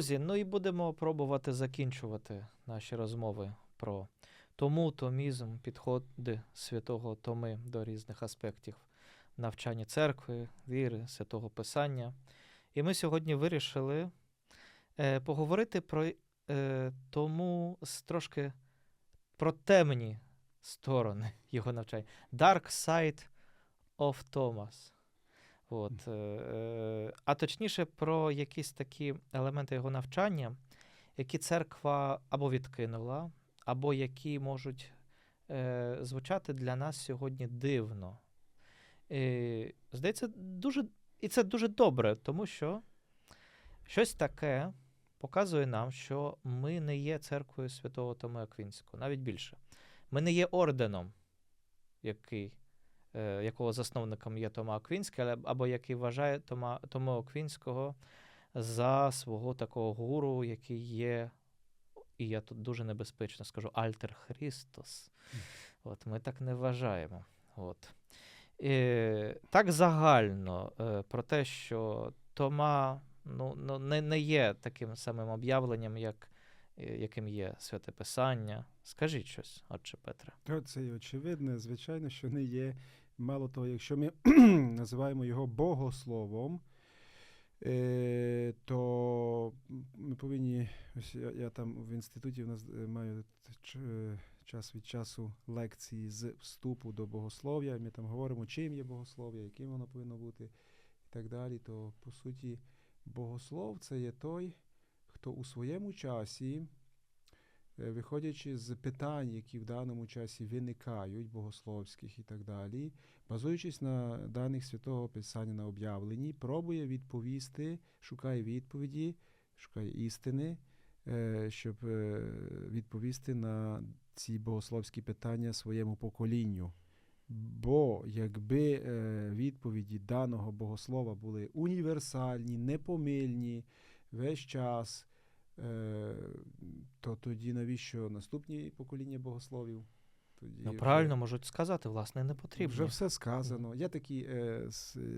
Друзі, ну і будемо пробувати закінчувати наші розмови про тому, томізм, підходи святого Томи до різних аспектів навчання церкви, віри, святого Писання. І ми сьогодні вирішили е, поговорити про е, тому з трошки про темні сторони його навчання. Dark Side of Thomas. От, е, е, а точніше, про якісь такі елементи його навчання, які церква або відкинула, або які можуть е, звучати для нас сьогодні дивно. І, здається, дуже, і це дуже добре, тому що щось таке показує нам, що ми не є церквою святого Томи Аквінського, навіть більше. Ми не є орденом, який, якого засновником є Тома Аквінський, але- або який вважає Тома, Тому Аквінського за свого такого гуру, який є, і я тут дуже небезпечно скажу, Альтер Христос. От, ми так не вважаємо. От. І, так загально е, про те, що Тома ну, ну, не, не є таким самим об'явленням, як, е, яким є Святе Писання. Скажіть щось, отче Петре. Це і очевидне, звичайно, що не є. Мало того, якщо ми називаємо його богословом, е, то ми повинні. Ось я, я там в інституті в нас е, маю е, час від часу лекції з вступу до богослов'я. Ми там говоримо, чим є богослов'я, яким воно повинно бути, і так далі. То по суті, богослов це є той, хто у своєму часі е, виходячи з питань, які в даному часі виникають, богословських і так далі, базуючись на даних святого Писання на об'явленні, пробує відповісти, шукає відповіді, шукає істини, е, щоб е, відповісти на ці богословські питання своєму поколінню. Бо якби відповіді даного богослова були універсальні, непомильні весь час, то тоді навіщо наступні покоління богословів? Тоді Ну, вже- правильно можуть сказати, власне, не потрібно. вже все сказано. Я такі е,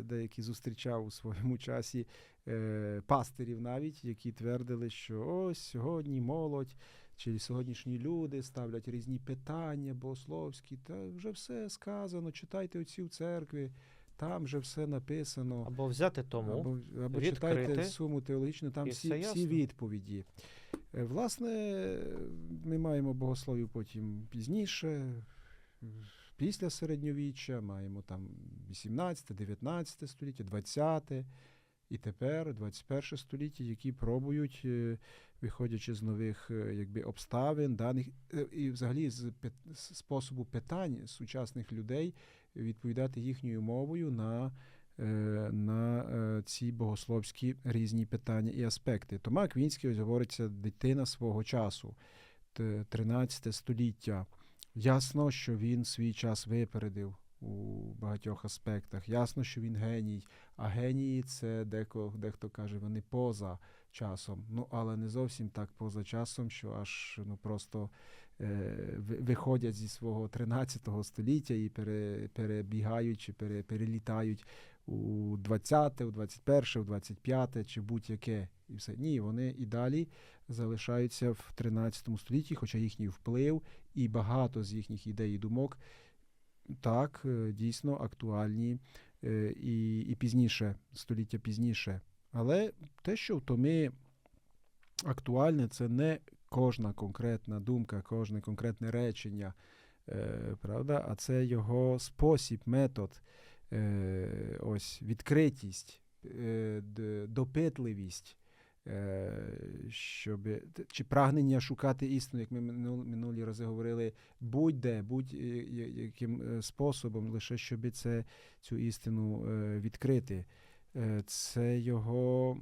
деякі зустрічав у своєму часі е, пастирів навіть, які твердили, що ось сьогодні молодь чи сьогоднішні люди ставлять різні питання богословські, та вже все сказано, читайте отці в церкві, там же все написано. Або взяти тому. Або, або відкрити, читайте суму теологічну, там всі, всі відповіді. Е, Власне, ми маємо богословів потім пізніше, після середньовіччя, маємо там 18, 19 століття, 20 і тепер 21 століття, які пробують, е, виходячи з нових е, якби, обставин, даних е, і взагалі з способу питань сучасних людей відповідати їхньою мовою на на ці богословські різні питання і аспекти. Тома Аквінський ось говориться дитина свого часу, т- 13 століття. Ясно, що він свій час випередив у багатьох аспектах. Ясно, що він геній, а генії це деко, дехто каже, вони поза часом. Ну, але не зовсім так поза часом, що аж ну просто е, виходять зі свого 13 століття і пере, перебігають чи пере, перелітають у 20, у 21, у 25-те чи будь-яке. І все. Ні, вони і далі залишаються в 13 столітті, хоча їхній вплив і багато з їхніх ідей і думок так, е, дійсно актуальні і, і пізніше, століття пізніше. Але те, що в Томі актуальне, це не кожна конкретна думка, кожне конкретне речення, е, правда? а це його спосіб, метод, е, ось відкритість, е, допитливість. Е, Щоб, чи прагнення шукати істину, як ми минулі рази говорили, будь-де, будь-яким е, способом, лише щоб це, цю істину е, відкрити. Е, Це його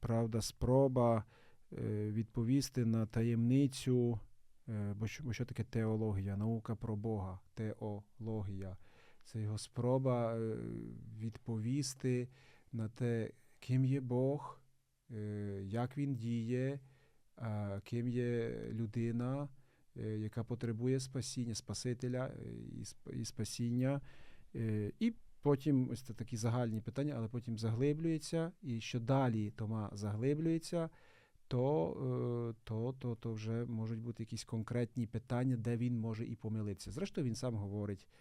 правда, спроба е, відповісти на таємницю, е, бо що, бо що таке теологія, наука про Бога, теологія. Це його спроба е, відповісти на те, ким є Бог, е, як він діє, ким є людина, е, яка потребує спасіння, Спасителя е, і спасіння. Е, І потім ось це такі загальні питання, але потім заглиблюється, і що далі Тома заглиблюється, то, е, то, то, то вже можуть бути якісь конкретні питання, де він може і помилитися. Зрештою, він сам говорить е,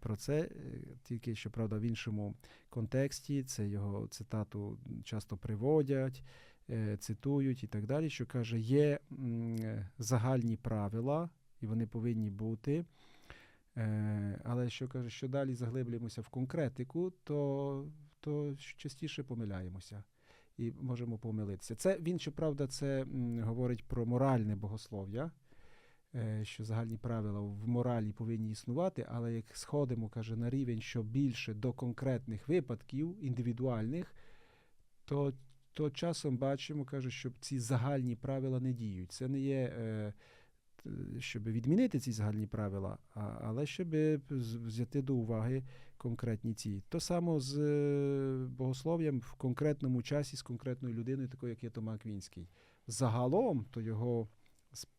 про це, е, тільки що правда в іншому контексті. Це його цитату часто приводять, е, цитують і так далі. Що каже, є е, загальні правила, і вони повинні бути. Е, але що каже, що далі заглиблюємося в конкретику, то, то частіше помиляємося і можемо помилитися. Це він, щоправда, це говорить про моральне богослов'я, е, що загальні правила в моралі повинні існувати, але як сходимо, каже, на рівень, що більше до конкретних випадків, індивідуальних, то, то часом бачимо, каже, що ці загальні правила не діють. Це не є. Е, щоб відмінити ці загальні правила, але щоб взяти до уваги конкретні ці. То само з е, богослов'ям в конкретному часі з конкретною людиною, такою, як є Тома Аквінський. Загалом, то його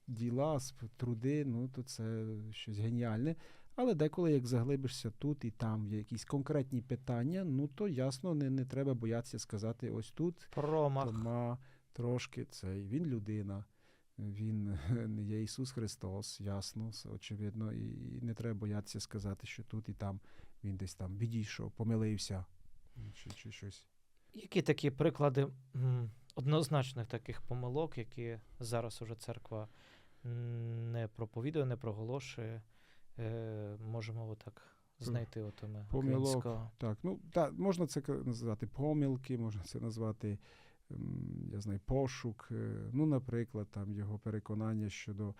діла, труди, ну то це щось геніальне. Але деколи, як заглибишся тут і там є якісь конкретні питання, ну то ясно, не, не треба боятися сказати ось тут Промах. Тома трошки цей. Він людина, він не є Ісус Христос, ясно, очевидно, і і не треба боятися сказати, що тут і там він десь там відійшов, помилився. Чи, чи щось. Які такі приклади однозначних таких помилок, які зараз уже церква не проповідує, не проголошує, е, можемо отак знайти от ми Помилок. Аквінського. Так, ну так, можна це назвати помилки, можна це назвати, я знаю, пошук. е, Ну, наприклад, там його переконання щодо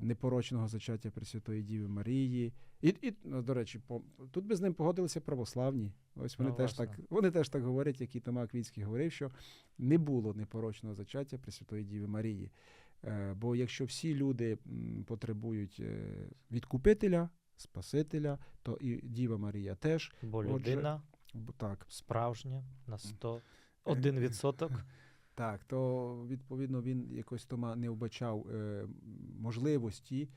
непорочного зачаття Пресвятої Діви Марії. І, і ну, до речі, по, тут би з ним погодилися православні. Ось вони Ну, теж так, вони теж так говорять, як і Тома Аквінський говорив, що не було непорочного зачаття Пресвятої Діви Марії. Е, бо якщо всі люди потребують е, відкупителя, Спасителя, то і Діва Марія теж. Бо людина Так, справжня на 101 відсоток. так, то відповідно він якось Тома не вбачав е, можливості.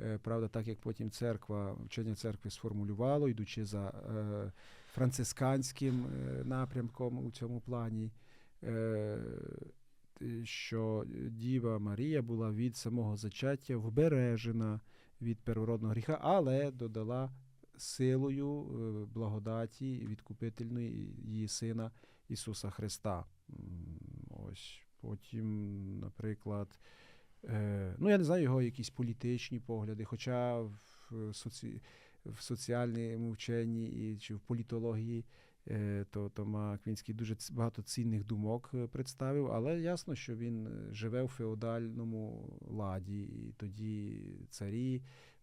Е, правда, так як потім церква, вчення церкви сформулювало, йдучи за е, францисканським е, напрямком у цьому плані, е, що Діва Марія була від самого зачаття вбережена від первородного гріха, але додала силою е, благодаті відкупительної її сина Ісуса Христа. М, Ось потім, наприклад, е, ну я не знаю його якісь політичні погляди, хоча в, соці, в соціальному вченні і, чи в політології е, то Тома Аквінський дуже багато цінних думок е, представив, але ясно, що він е, живе в феодальному ладі, і тоді царі,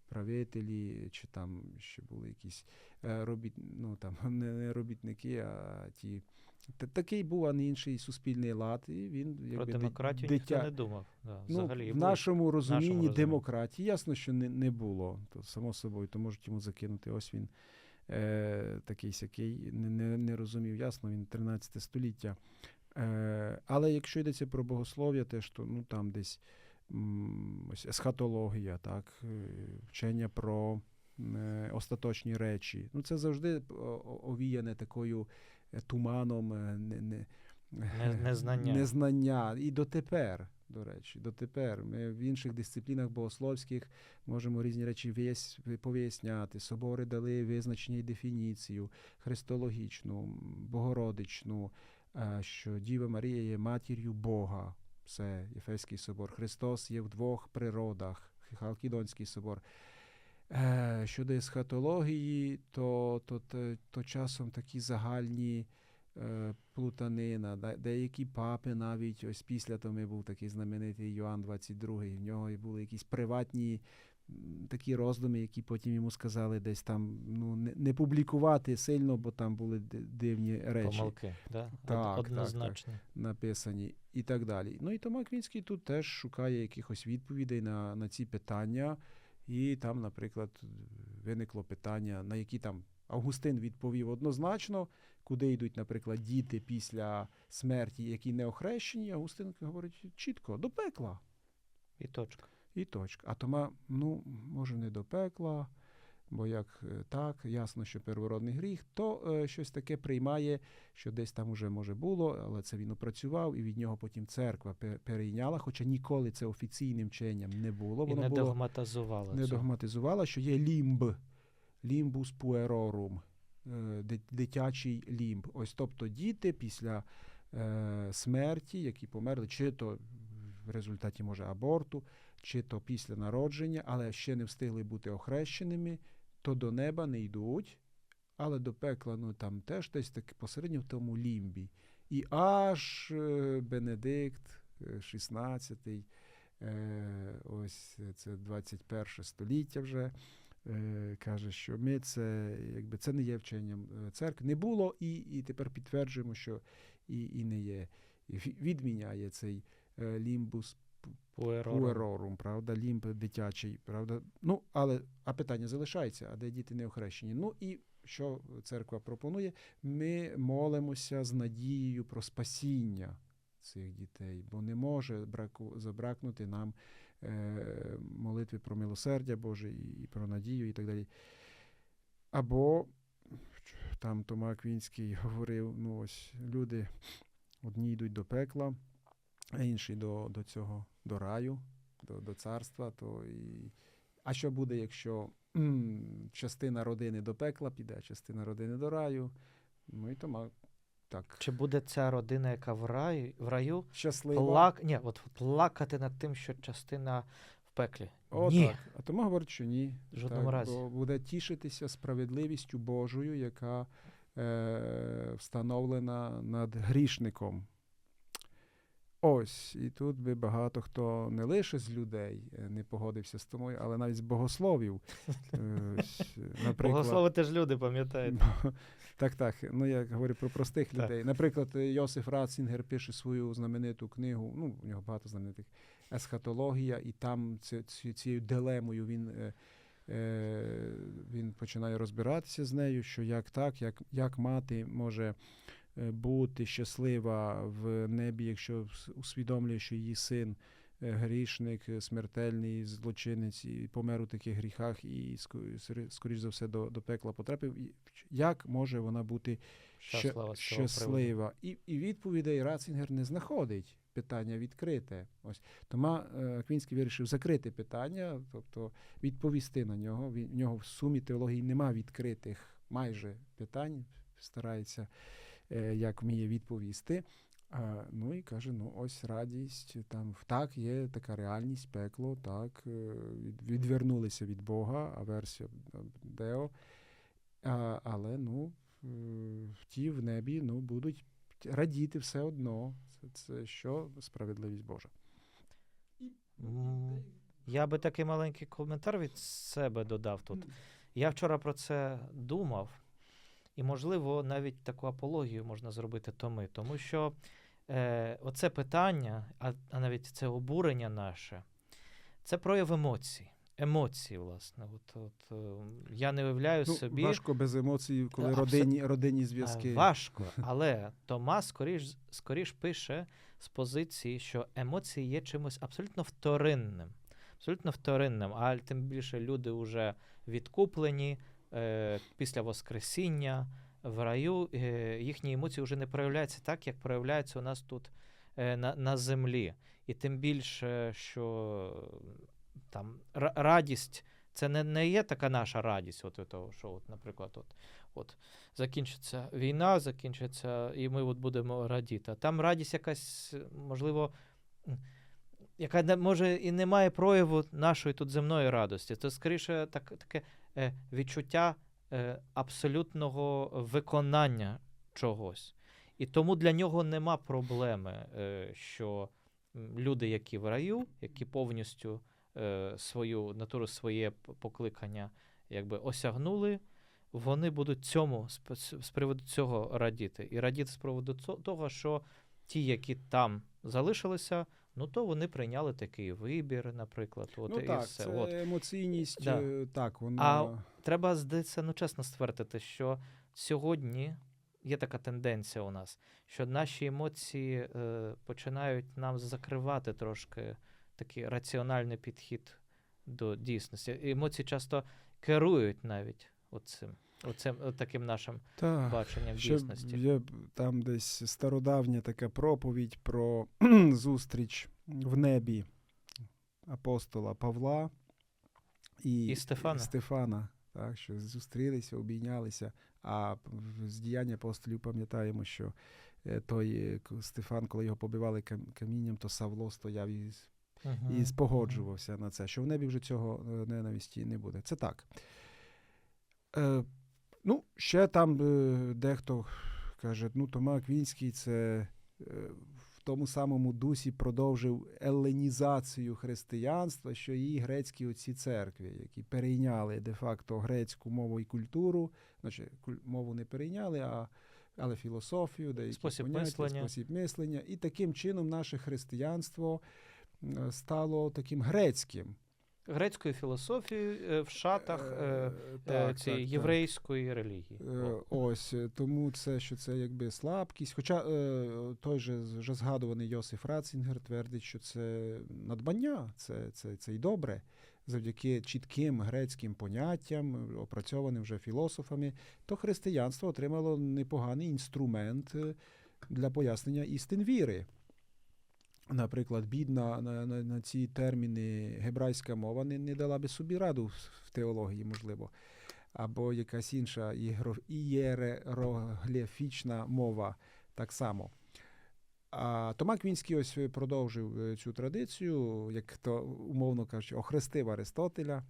правителі, чи там ще були якісь е, робіт, ну там не робітники, а ті. Та- Такий був, а не інший суспільний лад, і він Про якби, ди- демократію дитя, ніхто не думав. Да, Ну, взагалі. в нашому розумінні розумінні. демократії ясно, що не, не було. То само собою, то можуть йому закинути. Ось він е, такий сякий, не, не, не розумів ясно, він 13 століття. Е, але якщо йдеться про богослов'я, теж то ну там десь м, ось есхатологія, так, е, вчення про е, остаточні речі. Ну, це завжди о- овіяне такою е, туманом, е, не, не, Не- незнання. незнання. І дотепер, до речі, дотепер. Ми в інших дисциплінах богословських можемо різні речі вияс- повиясняти. Собори дали визначення і дефініцію христологічну, богородичну, е, що Діва Марія є матір'ю Бога. Це Єфеський собор. Христос є в двох природах. Халкідонський собор. Е, Щодо есхатології, то, то, то, то часом такі загальні е, плутанина. Деякі папи навіть ось після того був такий знаменитий Йоанн 22, в нього і були якісь приватні такі роздуми, які потім йому сказали десь там ну, не, не публікувати сильно, бо там були дивні речі Помилки, да? Так, так, так. написані і так далі. Ну і Тома Квінський тут теж шукає якихось відповідей на, на ці питання. І там, наприклад, виникло питання, на які там Августин відповів однозначно, куди йдуть, наприклад, діти після смерті, які не охрещені. Августин говорить чітко, до пекла. І точка. І точка. А Тома, ну, може, не до пекла, Бо як е, так, ясно, що первородний гріх, то е, щось таке приймає, що десь там уже може було, але це він опрацював, і від нього потім церква перейняла, хоча ніколи це офіційним вченням не було. І не було догматизували не догматизувала, що є лімб, лімбус пуерорум, е, дитячий лімб. Ось тобто діти після е, смерті, які померли, чи то в результаті може аборту, чи то після народження, але ще не встигли бути охрещеними, то до неба не йдуть, але до пекла ну там теж десь таки посередньо в тому лімбі. І аж е, Бенедикт е, XVI, е, ось це 21 століття вже. е, Каже, що ми це якби це не є вченням е, церкви. Не було, і, і тепер підтверджуємо, що і, і не є. Відміняє цей е, лімбус Пуерорум. правда, лімб дитячий, правда. Ну, але а питання залишається, а де діти не охрещені? Ну і що церква пропонує? Ми молимося з надією про спасіння цих дітей, бо не може браку, забракнути нам е, молитви про милосердя Боже і, і про надію, і так далі. Або там Тома Аквінський говорив: ну ось люди одні йдуть до пекла, а інші до, до цього, до раю, до, до царства. То і... А що буде, якщо частина родини до пекла піде, частина родини до раю? Ну і Тома так Чи буде ця родина, яка в раю, в раю плак... Ні, от плакати над тим, що частина в пеклі? О, Ні. так. А Тома говорить, що ні. В жодному так, разі. Бо буде тішитися справедливістю Божою, яка е, встановлена над грішником. Ось, і тут би багато хто не лише з людей е, не погодився з тобою, але навіть з богословів. Е, Богослови теж люди, пам'ятаєте? так, так. Ну я говорю про простих людей. Наприклад, Йосиф Ратцінгер пише свою знамениту книгу. Ну, у нього багато знаменитих есхатологія, і там ці- ці- цією дилемою він, е, е, він починає розбиратися з нею, що як так, як, як мати може е, бути щаслива в небі, якщо усвідомлює, що її син. е, Грішник, е, смертельний злочинець і помер у таких гріхах, і скоріш за все до, до пекла потрапив. Як може вона бути Щаслива щаслива. І, і відповідей Ратцінгер не знаходить. Питання відкрите. Ось Тома е, Аквінський вирішив закрити питання, тобто відповісти на нього. В нього в сумі теології нема відкритих майже питань, старається, е, як вміє відповісти. Ну і каже: ну ось радість, там так, є така реальність, пекло, так, е, відвернулися від Бога, аверсія е, Део. А, але ну, е, ті в небі ну, будуть радіти все одно. Це, це що справедливість Божа. Я би такий маленький коментар від себе додав тут. Я вчора про це думав, і, можливо, навіть таку апологію можна зробити Томи, тому що е, оце питання, а, а навіть це обурення наше, це прояв емоцій. Емоції, власне. От, от, е, я не уявляю Ну, собі. важко без емоцій, коли Абсо- родинні, родинні Е, зв'язки. Важко, але Тома скоріш, скоріш пише з позиції, що емоції є чимось абсолютно вторинним. Абсолютно вторинним, а тим більше люди вже відкуплені е, після Воскресіння в раю, е, їхні емоції вже не проявляються так, як проявляються у нас тут е, на, на землі. І тим більше, що е, там радість. Це не, не є така наша радість, от, того, що, от, наприклад, от, от закінчиться війна, закінчиться, і ми от будемо радіти. А Там радість якась, можливо, яка не, може і не має прояву нашої тут земної радості. Це скоріше так, таке е, відчуття е, абсолютного виконання чогось. І тому для нього нема проблеми, е, що люди, які в раю, які повністю е, свою натуру, своє покликання якби осягнули, вони будуть цьому з приводу цього радіти. І радіти з приводу того, що ті, які там залишилися, ну то вони прийняли такий вибір, наприклад. От, ну і так, все. це От. емоційність, Да. е, так, вона. А Треба здається, ну чесно ствердити, що сьогодні є така тенденція у нас, що наші емоції е, починають нам закривати трошки такий раціональний підхід до дійсності. Емоції часто керують навіть оцим, оцим таким нашим Так. баченням Ще дійсності. є там десь стародавня така проповідь про зустріч в небі апостола Павла і, І Стефана. Стефана, так, що зустрілися, обійнялися. А з діяння апостолів пам'ятаємо, що е, той е, Стефан, коли його побивали камінням, то Савло стояв і, Мгм, і спогоджувався на це, що в небі вже цього е, ненависті не буде. Це так. Ну, ще там е, дехто каже, ну, Тома Аквінський це е, в тому самому дусі продовжив еленізацію християнства, що і грецькі оці церкви, які перейняли де-факто грецьку мову і культуру, значить, мову не перейняли, а але філософію, деякі Спосіб поняття, мислення. спосіб мислення. І таким чином наше християнство е, стало таким грецьким. Грецькою філософією е, в шатах е, е, так, цієї так, так. єврейської релігії. Е, Ось е, тому це що це якби слабкість. Хоча е, той же вже згадуваний Йосиф Рацінгер твердить, що це надбання, це, це, це й добре. Завдяки чітким грецьким поняттям, е, опрацьованим вже філософами, то християнство отримало непоганий інструмент е, для пояснення істин віри. Наприклад, бідна на, на, на ці терміни гебрайська мова не, не дала би собі раду в- теології, можливо або якась інша ієрогліфічна мова так само. А Тома Квінський ось продовжив е, цю традицію, як то умовно кажучи, охрестив Аристотеля,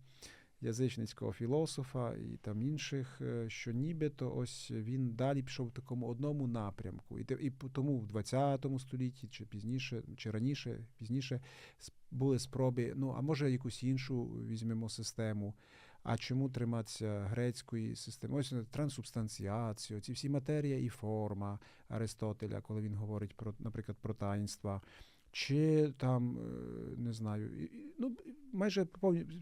язичницького філософа і там інших, е, що нібито ось він далі пішов в такому одному напрямку. І, і тому в 20 столітті, чи пізніше, чи раніше, пізніше були спроби, ну а може якусь іншу візьмемо систему. А чому триматися грецької системи? Ось е, трансубстанціацію, ці всі матерія і форма Аристотеля, коли він говорить про, наприклад, про таїнства. Чи там, е, не знаю, ну, майже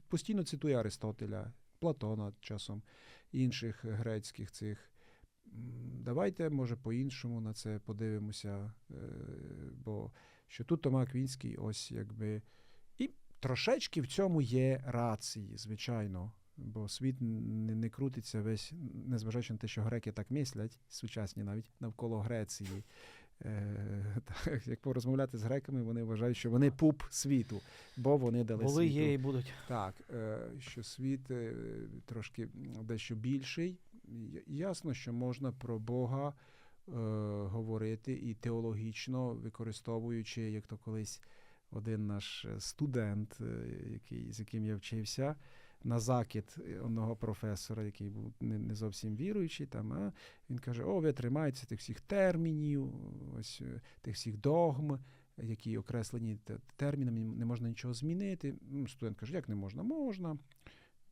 постійно цитує Аристотеля, Платона часом, інших грецьких цих. Давайте, може, по-іншому на це подивимося, е, бо що тут Тома Квінський, ось якби. І трошечки в цьому є рації, звичайно. Бо світ не, не крутиться весь, незважаючи на те, що греки так мислять, сучасні навіть навколо Греції. Е, так, як порозмовляти з греками, вони вважають, що вони пуп світу, бо вони дали Були, світу. є і будуть. Так, е, що світ е, трошки дещо більший. Ясно, що можна про Бога говорити і теологічно, використовуючи, як то колись один наш студент, який, з яким я вчився, на закид одного професора, який був не, не зовсім віруючий, там, а, він каже: О, ви тримаєтеся тих всіх термінів, ось е, тих всіх догм, які окреслені термінами, не можна нічого змінити. Ну, Студент каже, як не можна? Можна.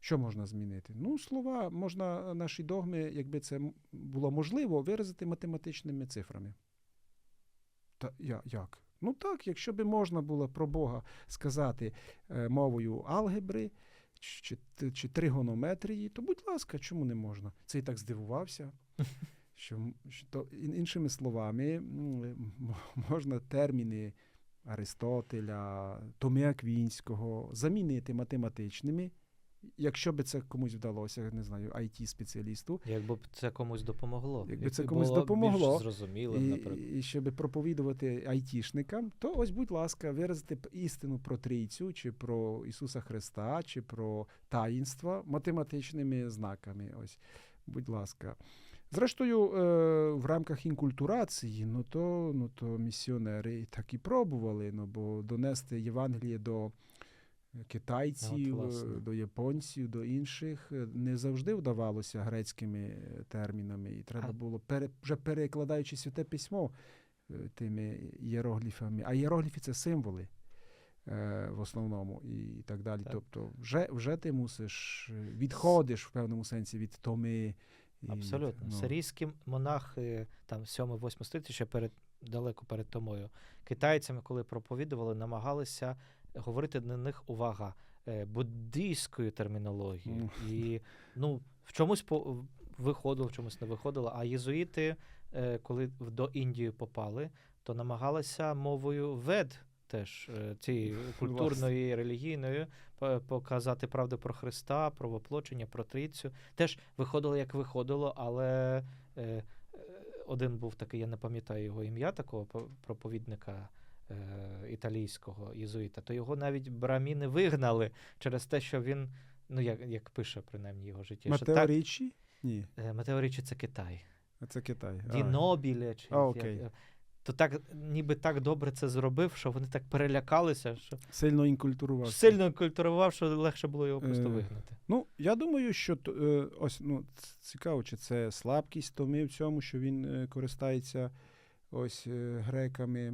Що можна змінити? Ну, слова, можна наші догми, якби це було можливо, виразити математичними цифрами. Та я, як? Ну так, якщо би можна було про Бога сказати е, мовою алгебри чи, чи, чи тригонометрії, то будь ласка, чому не можна? Це і так здивувався. Що, що то, іншими словами, можна терміни Аристотеля, Томи Аквінського замінити математичними, якщо би це комусь вдалося, не знаю, it спеціалісту Якби б це комусь допомогло. Якби це комусь було допомогло, Більш зрозумілим, і, наприклад. і щоб проповідувати айтішникам, то ось, будь ласка, виразити істину про трійцю, чи про Ісуса Христа, чи про таїнства математичними знаками. Ось, будь ласка. Зрештою, е, в рамках інкультурації, ну то, ну то місіонери так і пробували, ну бо донести Євангеліє до китайців, От, до японців, до інших е, не завжди вдавалося грецькими е, термінами. І треба А- було пере, вже перекладаючи святе письмо е, тими ієрогліфами. А ієрогліфи це символи. В основному і так далі. Так. Тобто, вже, вже ти мусиш відходиш в певному сенсі від томи. і Абсолютно. ну, Сирійські монахи, там 7-8 століття, ще перед, далеко перед Томою, китайцями, коли проповідували, намагалися говорити на них увага е, буддійською термінологією. Мгм. І ну, в чомусь по, виходило, в чомусь не виходило. А єзуїти, е, коли до Індії попали, то намагалися мовою вед теж е, цієї культурної, релігійної, показати правду про Христа, про воплочення, про трійцю. Теж виходило, як виходило, але один був такий, я не пам'ятаю його ім'я, такого по- проповідника. Е, Італійського єзуїта, то його навіть браміни вигнали через те, що він, ну як, як пише принаймні його життя, що Матео? Ні, е, це Китай. це Китай. Ді Нобіле, чи А, окей. е, то так, ніби так добре це зробив, що вони так перелякалися, що Сильно інкультурувався. сильно культурував, що легше було його просто Е, вигнати. Ну, я думаю, що е, ось ну, цікаво, чи це слабкість Томи в цьому, що він е, користається ось е, греками,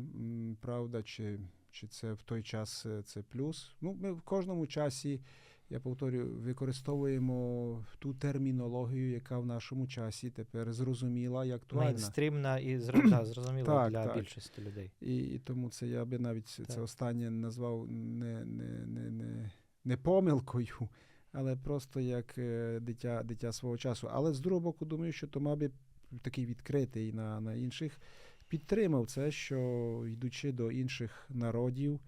правда, чи, чи це в той час е, це плюс. Ну, ми в кожному часі, я повторюю, використовуємо ту термінологію, яка в нашому часі тепер зрозуміла і актуальна. Мейнстрімна і зр- да, Так, для так. більшості людей. І, і тому це я би навіть це останнє назвав не, не, не, не, не помилкою, але просто як е, дитя, дитя свого часу. Але з другого боку, думаю, що Тома би такий відкритий на, на інших підтримав це, що йдучи до інших народів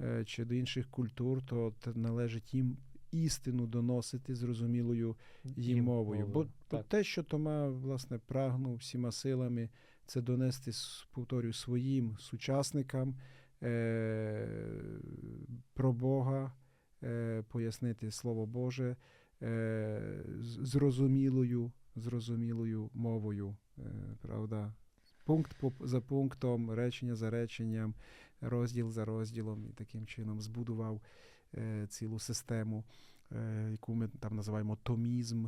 е, чи до інших культур, то належить їм істину доносити зрозумілою їм мовою. Бо, так. те, що Тома власне прагнув всіма силами, це донести, повторюю, своїм сучасникам е- про Бога, е- пояснити Слово Боже е- зрозумілою, зрозумілою мовою. Е- правда? Пункт за пунктом, речення за реченням, розділ за розділом, і таким чином збудував е- цілу систему, е- яку ми там називаємо томізм.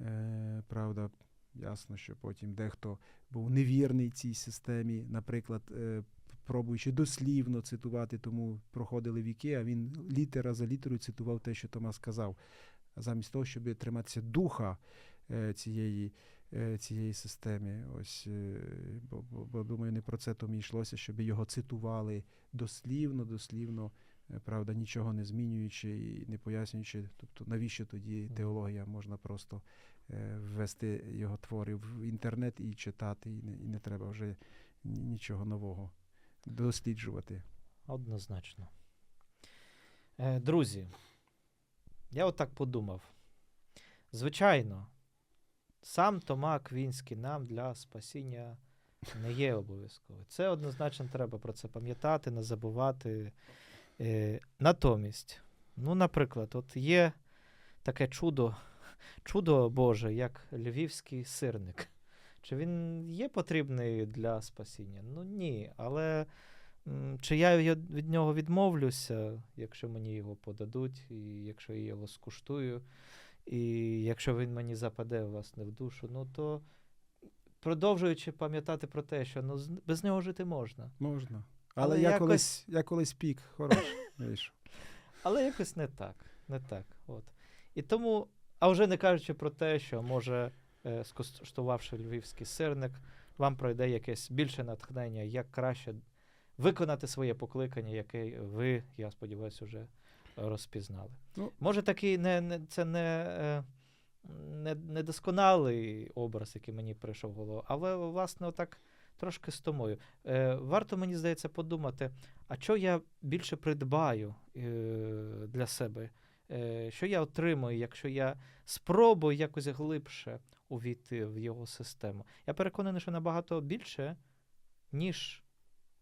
Е, правда, ясно, що потім дехто був невірний цій системі, наприклад, е, пробуючи дослівно цитувати, тому проходили віки, а він літера за літерою цитував те, що Томас сказав. Замість того, щоб триматися духа е, цієї, цієї системи, ось, е, бо, бо, бо думаю, не про це тому йшлося, щоб його цитували дослівно, дослівно. е, Правда, нічого не змінюючи і не пояснюючи, тобто навіщо тоді теологія можна просто е, ввести його твори в інтернет і читати, і не, і не треба вже нічого нового досліджувати. Однозначно. Е, друзі, я отак подумав. Звичайно, сам Тома Аквінський нам для спасіння не є обов'язково. Це однозначно треба про це пам'ятати, не забувати. Е, натомість, ну, наприклад, от є таке чудо, чудо Боже, як львівський сирник. Чи він є потрібний для спасіння? Ну ні. Але м, чи я від нього відмовлюся, якщо мені його подадуть, і якщо я його скуштую, і якщо він мені западе власне в душу, ну то продовжуючи пам'ятати про те, що ну, без нього жити можна. Можна. Але Але, я, якось- колись, я колись пік хороший вийшов. Але якось не так. Не так. От. І тому, а вже не кажучи про те, що може, е, скуштувавши львівський сирник, вам пройде якесь більше натхнення, як краще виконати своє покликання, яке ви, я сподіваюся, вже розпізнали. Ну. Може, такий не, не, це не, е, не, недосконалий образ, який мені прийшов в голову, але, власне, отак трошки з томою. Е, варто, мені здається, подумати, а що я більше придбаю е, для себе? Е, що я отримую, якщо я спробую якось глибше увійти в його систему? Я переконаний, що набагато більше, ніж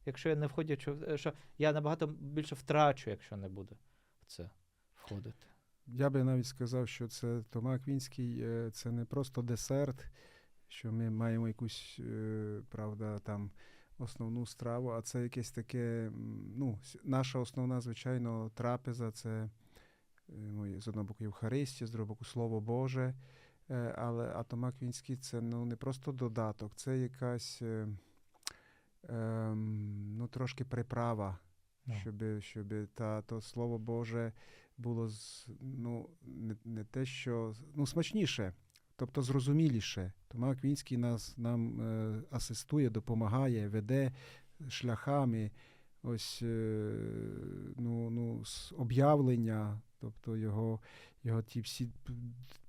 якщо я не входячи, е, що я набагато більше втрачу, якщо не буду це входити. Я би навіть сказав, що це Тома Аквінський, е, це не просто десерт, що ми маємо якусь, е, правда, там основну страву, а це якесь таке, ну, наша основна, звичайно, трапеза це е, ну, з одного боку Євхаристія, з другого боку Слово Боже. Але а Тома це ну, не просто додаток, це якась ем, ну, трошки приправа. Щоб, щоб та, то Слово Боже було з- ну, не, не те, що ну, смачніше, тобто зрозуміліше. Тома Аквінський нас нам е, асистує, допомагає, веде шляхами ось е, ну, ну, з об'явлення, тобто його, його ті всі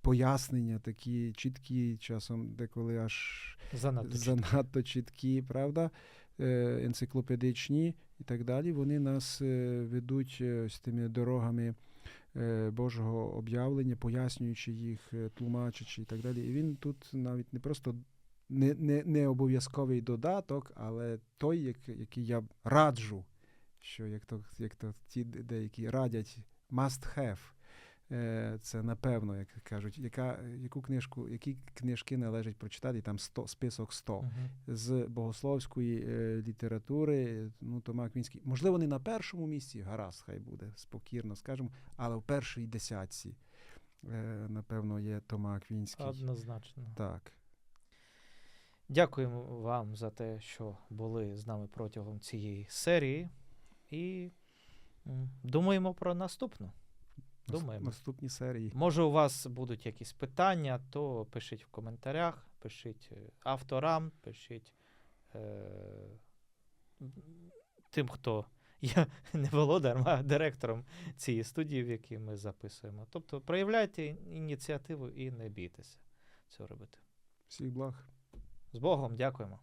пояснення такі чіткі, часом деколи аж Занадто занадто чіткі, правда? Е, енциклопедичні і так далі, вони нас е, ведуть е, ось тими дорогами е, Божого об'явлення, пояснюючи їх, е, тлумачачи і так далі. І він тут навіть не просто не, не, не обов'язковий додаток, але той, як, який я раджу, що як то, як то ті деякі радять must have. Е, Це напевно, як кажуть, яка, яку книжку, які книжки належить прочитати, і там 100, список 100 Мгм. з богословської е, літератури, ну, Тома Аквінський. Можливо, не на першому місці, гаразд, хай буде, спокірно скажемо, але в першій десятці, е, напевно, є Тома Аквінський. Однозначно. Так. Дякуємо вам за те, що були з нами протягом цієї серії. І думаємо про наступну. Думаємо. Наступні серії. Може, у вас будуть якісь питання, то пишіть в коментарях, пишіть е, авторам, пишіть е, тим, хто є не володарем, а директором цієї студії, в якій ми записуємо. Тобто проявляйте ініціативу і не бійтеся цього робити. Всіх благ. З Богом, дякуємо.